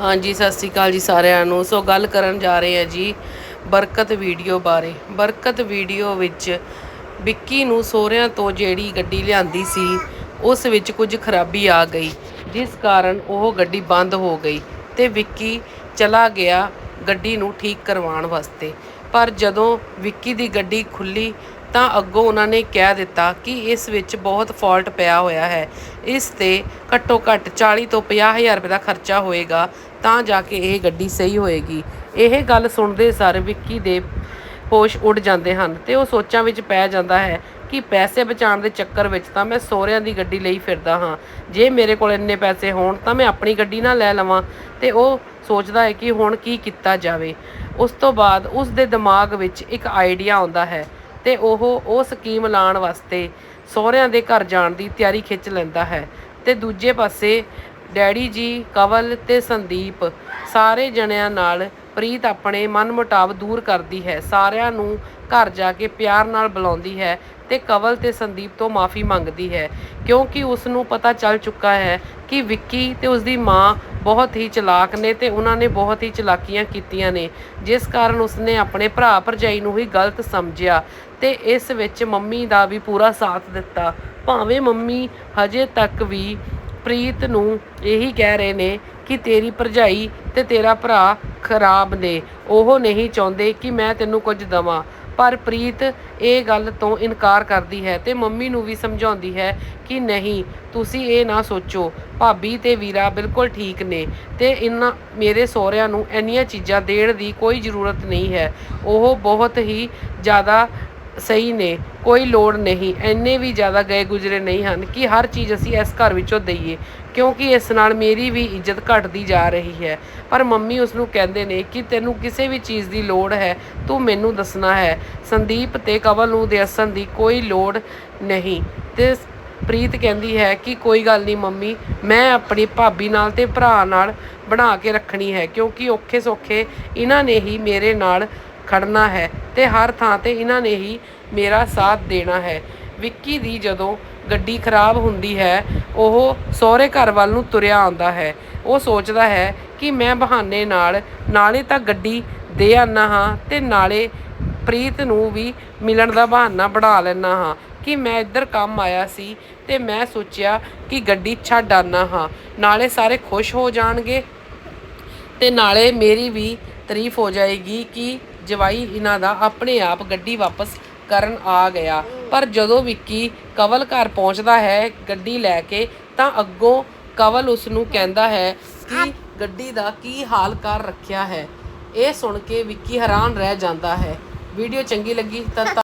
ਹਾਂਜੀ, ਸਤਿ ਸ੍ਰੀ ਅਕਾਲ ਜੀ ਸਾਰਿਆਂ ਨੂੰ। ਸੋ ਗੱਲ ਕਰਨ ਜਾ ਰਹੇ ਹਾਂ ਜੀ ਬਰਕਤ ਵੀਡੀਓ ਬਾਰੇ। ਬਰਕਤ ਵੀਡੀਓ ਵਿੱਚ ਵਿੱਕੀ ਨੂੰ ਸੋਹਰਿਆਂ ਤੋਂ ਜਿਹੜੀ ਗੱਡੀ ਲਿਆਂਦੀ ਸੀ, ਉਸ ਵਿੱਚ ਕੁਝ ਖਰਾਬੀ ਆ ਗਈ, ਜਿਸ ਕਾਰਨ ਉਹ ਗੱਡੀ ਬੰਦ ਹੋ ਗਈ ਤੇ ਵਿੱਕੀ ਚਲਾ ਗਿਆ ਗੱਡੀ ਨੂੰ ਠੀਕ ਕਰਵਾਉਣ ਵਾਸਤੇ। ਪਰ ਜਦੋਂ ਵਿੱਕੀ ਦੀ ਗੱਡੀ ਖੁੱਲੀ ਤਾਂ ਅੱਗੋਂ ਉਹਨਾਂ ਨੇ ਕਹਿ ਦਿੱਤਾ ਕਿ ਇਸ ਵਿੱਚ ਬਹੁਤ ਫਾਲਟ ਪਿਆ ਹੋਇਆ ਹੈ। ਇਸ ਤੇ ਘੱਟੋ ਘੱਟ 40 ਤੋਂ 50 ਹਜ਼ਾਰ ਰੁਪਏ ਦਾ ਖਰਚਾ ਹੋਏਗਾ, ਤਾਂ ਜਾ ਕੇ ਇਹ ਗੱਡੀ ਸਹੀ ਹੋਏਗੀ। ਇਹ ਗੱਲ ਸੁਣਦੇ ਸਾਰ ਵਿੱਕੀ ਦੇ ਹੋਸ਼ ਉੱਡ ਜਾਂਦੇ ਹਨ ਤੇ ਉਹ ਸੋਚਾਂ ਵਿੱਚ ਪੈ ਜਾਂਦਾ ਹੈ ਕਿ ਪੈਸੇ ਬਚਾਉਣ ਦੇ ਚੱਕਰ ਵਿੱਚ ਤਾਂ ਮੈਂ ਸਹੁਰਿਆਂ ਦੀ ਗੱਡੀ ਲਈ ਫਿਰਦਾ ਹਾਂ। ਜੇ ਮੇਰੇ ਕੋਲ ਇੰਨੇ ਪੈਸੇ ਹੋਣ ਤਾਂ ਮੈਂ ਆਪਣੀ ਗੱਡੀ ਨਾ ਲੈ ਲਵਾਂ ਤੇ ਉਹ ਸੋਚਦਾ ਹੈ ਕਿ ਹੁਣ ਕੀ ਕੀਤਾ ਜਾਵੇ। ਉਸ ਤੋਂ ਬਾਅਦ ਉਸ ਦੇ ਦਿਮਾਗ ਵਿੱਚ ਇੱਕ ਆਈਡੀਆ ਆਉਂਦਾ ਹੈ ਤੇ ਉਹ ਉਹ ਸਕੀਮ ਲਾਉਣ ਵਾਸਤੇ ਸਹੁਰਿਆਂ ਦੇ ਘਰ ਜਾਣ ਦੀ ਤਿਆਰੀ ਖਿੱਚ ਲੈਂਦਾ ਹੈ। ਤੇ ਦੂਜੇ ਪਾਸੇ ਡੈਡੀ ਜੀ, ਕਵਲ ਤੇ ਸੰਦੀਪ ਸਾਰੇ ਜਣਿਆਂ ਨਾਲ ਪ੍ਰੀਤ ਆਪਣੇ ਮਨਮੁਟਾਵ ਦੂਰ ਕਰਦੀ ਹੈ। ਸਾਰਿਆਂ ਨੂੰ ਘਰ ਜਾ ਕੇ ਪਿਆਰ ਨਾਲ ਬੁਲਾਉਂਦੀ ਹੈ ਤੇ ਕਵਲ ਤੇ ਸੰਦੀਪ ਤੋਂ ਮਾਫੀ ਮੰਗਦੀ ਹੈ ਕਿਉਂਕਿ ਉਸ ਨੂੰ ਪਤਾ ਚੱਲ ਚੁੱਕਾ ਹੈ ਕਿ ਵਿੱਕੀ ਤੇ ਉਸ ਦੀ ਮਾਂ ਬਹੁਤ ਹੀ ਚਲਾਕ ਨੇ ਤੇ ਉਹਨਾਂ ਨੇ ਬਹੁਤ ਹੀ ਚਲਾਕੀਆਂ ਕੀਤੀਆਂ ਨੇ। ਜਿਸ ਕਾਰਨ ਉਸਨੇ ਆਪਣੇ ਭਰਾ ਭਰਜਾਈ ਨੂੰ ਹੀ ਗਲਤ ਸਮਝਿਆ ਤੇ ਇਸ ਵਿੱਚ ਮੰਮੀ ਦਾ ਵੀ ਪੂਰਾ ਸਾਥ ਦਿੱਤਾ। ਭਾਵੇਂ ਮੰਮੀ ਹਜੇ ਤੱਕ ਵੀ ਪ੍ਰੀਤ ਨੂੰ ਇਹੀ ਕਹਿ ਰਹੇ ਨੇ ਕਿ ਤੇਰੀ ਭਰਜਾਈ ਤੇ ਤੇਰਾ ਭਰਾ ਖਰਾਬ ਨੇ। ਉਹ ਨਹੀਂ ਚਾਹੁੰਦੇ ਕਿ ਮੈਂ ਤੈਨੂੰ ਕੁਝ ਦਵਾਂ। ਪਰ ਪ੍ਰੀਤ ਇਹ ਗੱਲ ਤੋਂ ਇਨਕਾਰ ਕਰਦੀ ਹੈ ਤੇ ਮੰਮੀ ਨੂੰ ਵੀ ਸਮਝਾਉਂਦੀ ਹੈ ਕਿ ਨਹੀਂ, ਤੁਸੀਂ ਇਹ ਨਾ ਸੋਚੋ। ਭਾਬੀ ਤੇ ਵੀਰਾ ਬਿਲਕੁਲ ਠੀਕ ਨੇ ਤੇ ਇਨਾਂ ਮੇਰੇ ਸਹੁਰਿਆਂ ਨੂੰ ਇੰਨੀਆਂ ਚੀਜ਼ਾਂ ਦੇਣ ਦੀ ਕੋਈ ਜ਼ਰੂਰਤ ਨਹੀਂ ਹੈ। ਉਹ ਬਹੁਤ ਹੀ ਜ਼ਿਆਦਾ ਸਹੀ ਨੇ, ਕੋਈ ਲੋੜ ਨਹੀਂ ਐਨੇ ਵੀ ਜ਼ਿਆਦਾ ਗਏ ਗੁਜਰੇ ਨਹੀਂ ਹਨ ਕਿ ਹਰ ਚੀਜ਼ ਅਸੀਂ ਇਸ ਘਰ ਵਿੱਚੋਂ ਦਈਏ, ਕਿਉਂਕਿ ਇਸ ਨਾਲ ਮੇਰੀ ਵੀ ਇੱਜ਼ਤ ਘਟਦੀ ਜਾ ਰਹੀ ਹੈ। ਪਰ ਮੰਮੀ ਉਸ ਨੂੰ ਕਹਿੰਦੇ ਨੇ ਕਿ ਤੈਨੂੰ ਕਿਸੇ ਵੀ ਚੀਜ਼ ਦੀ ਲੋੜ ਹੈ, ਤੂੰ ਮੈਨੂੰ ਦੱਸਣਾ ਹੈ। ਸੰਦੀਪ ਤੇ ਕਵਲ ਨੂੰ ਦੱਸਣ ਦੀ ਕੋਈ ਲੋੜ ਨਹੀਂ। ਤੇ ਪ੍ਰੀਤ ਕਹਿੰਦੀ ਹੈ ਕਿ ਕੋਈ ਗੱਲ ਨਹੀਂ ਮੰਮੀ, ਮੈਂ ਆਪਣੀ ਭਾਬੀ ਨਾਲ ਤੇ ਭਰਾ ਨਾਲ ਬਣਾ ਕੇ ਰੱਖਣੀ ਹੈ, ਕਿਉਂਕਿ ਔਖੇ ਸੌਖੇ ਇਹਨਾਂ ਨੇ ਹੀ ਮੇਰੇ ਨਾਲ ਖੜਨਾ ਹੈ ਤੇ ਹਰ ਥਾਂ ਤੇ ਇਹਨਾਂ ਨੇ ਹੀ ਮੇਰਾ ਸਾਥ ਦੇਣਾ ਹੈ। ਵਿੱਕੀ ਦੀ ਜਦੋਂ ਗੱਡੀ ਖਰਾਬ ਹੁੰਦੀ ਹੈ, ਉਹ ਸਹੁਰੇ ਘਰ ਵੱਲ ਨੂੰ ਤੁਰਿਆ ਆਉਂਦਾ ਹੈ। ਉਹ ਸੋਚਦਾ ਹੈ ਕਿ ਮੈਂ ਬਹਾਨੇ ਨਾਲ, ਨਾਲੇ ਤਾਂ ਗੱਡੀ ਦੇ ਆਨਾ ਹਾਂ ਤੇ ਨਾਲੇ ਪ੍ਰੀਤ ਨੂੰ ਵੀ ਮਿਲਣ ਦਾ ਬਹਾਨਾ ਬਣਾ ਲੈਣਾ ਹਾਂ ਕਿ ਮੈਂ ਇੱਧਰ ਕੰਮ ਆਇਆ ਸੀ ਤੇ ਮੈਂ ਸੋਚਿਆ ਕਿ ਗੱਡੀ ਛੱਡ ਆਨਾ ਹਾਂ। ਨਾਲੇ ਸਾਰੇ ਖੁਸ਼ ਹੋ ਜਾਣਗੇ ਤੇ ਨਾਲੇ ਮੇਰੀ ਵੀ ਤਾਰੀਫ ਹੋ ਜਾਏਗੀ ਕਿ ਜਵਾਈ ਇਹਨਾਂ ਦਾ ਆਪਣੇ ਆਪ ਗੱਡੀ ਵਾਪਸ ਕਰਨ ਆ ਗਿਆ। ਪਰ ਜਦੋਂ ਵਿੱਕੀ ਕਵਲ ਘਰ ਪਹੁੰਚਦਾ ਹੈ ਗੱਡੀ ਲੈ ਕੇ, ਤਾਂ ਅੱਗੋਂ ਕਵਲ ਉਸ ਨੂੰ ਕਹਿੰਦਾ ਹੈ ਕਿ ਗੱਡੀ ਦਾ ਕੀ ਹਾਲ ਕਰ ਰੱਖਿਆ ਹੈ। ਇਹ ਸੁਣ ਕੇ ਵਿੱਕੀ ਹੈਰਾਨ ਰਹਿ ਜਾਂਦਾ ਹੈ। ਵੀਡੀਓ ਚੰਗੀ ਲੱਗੀ ਤਾਂ